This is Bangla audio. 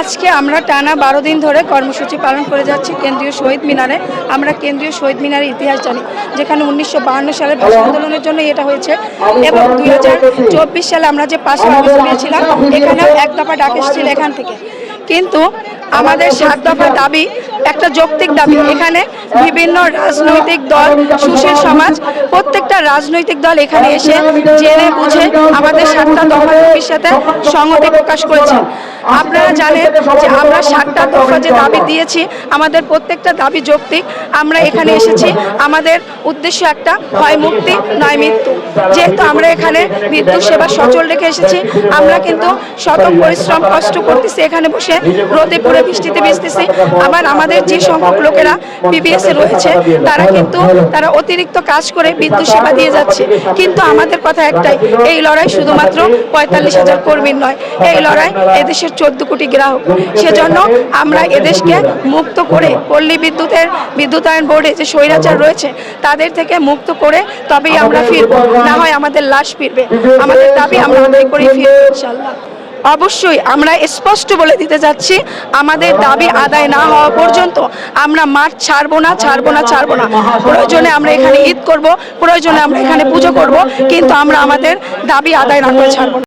আজকে আমরা টানা বারো দিন ধরে কর্মসূচি পালন করে যাচ্ছি কেন্দ্রীয় শহীদ মিনারে। আমরা কেন্দ্রীয় শহীদ মিনারের ইতিহাস জানি যেখানে উনিশশো সালে ভাষা আন্দোলনের জন্য এটা হয়েছে এবং দুই হাজার চব্বিশ সালে আমরা যে পাশে অবস্থা নিয়েছিলাম এখানেও এক দফা ডাক এসেছিল এখান থেকে। কিন্তু আমাদের সাত দফা দাবি একটা যৌক্তিক দাবি এখানে বিভিন্ন রাজনৈতিক দল সুশীল সমাজ প্রত্যেকটা রাজনৈতিক দল এখানে এসে জেনে বুঝে আমাদের সাতটা দফা দাবির সাথে সংহতি প্রকাশ করেছে। জানেন যে আমরা সাতটা দফা যে দাবি দিয়েছি আমাদের প্রত্যেকটা দাবি যৌক্তিক। আমরা এখানে এসেছি। আমাদের উদ্দেশ্য একটা হয় মুক্তি নয় মৃত্যু। যেহেতু আমরা এখানে বিদ্যুৎ সেবা সচল রেখে এসেছি। আমরা কিন্তু শত পরিশ্রম কষ্ট করতেছি এখানে বসে রোদে পুরে বৃষ্টিতে ভিজতেছি। আবার আমাদের যে সংখ্যক লোকেরা বিবিএস এ রয়েছে তারা কিন্তু তারা অতিরিক্ত কাজ করে বিদ্যুৎ সেবা দিয়ে যাচ্ছে। কিন্তু আমাদের কথা একটাই এই লড়াই শুধুমাত্র পঁয়তাল্লিশ হাজার কর্মীর নয়। এই লড়াই এদেশের চোদ্দ কোটি গ্রাহক সেজন্য আমরা এদেশকে মুক্ত করে পল্লী বিদ্যুতের বিদ্যুতায়ন বোর্ডে যে স্বৈরাচার রয়েছে তাদের থেকে মুক্ত করে তবেই আমরা ফিরবো। না হয় আমাদের লাশ ফিরবে। আমাদের দাবি আমরা আদায় করে ফিরবো ইনশাল্লাহ অবশ্যই আমরা স্পষ্ট বলে দিতে যাচ্ছি আমাদের দাবি আদায় না হওয়া পর্যন্ত আমরা মাঠ ছাড়বো না ছাড়বো না ছাড়বো না। প্রয়োজনে আমরা এখানে ঈদ করব প্রয়োজনে আমরা এখানে পুজো করব কিন্তু আমরা আমাদের দাবি আদায় না করে ছাড়বো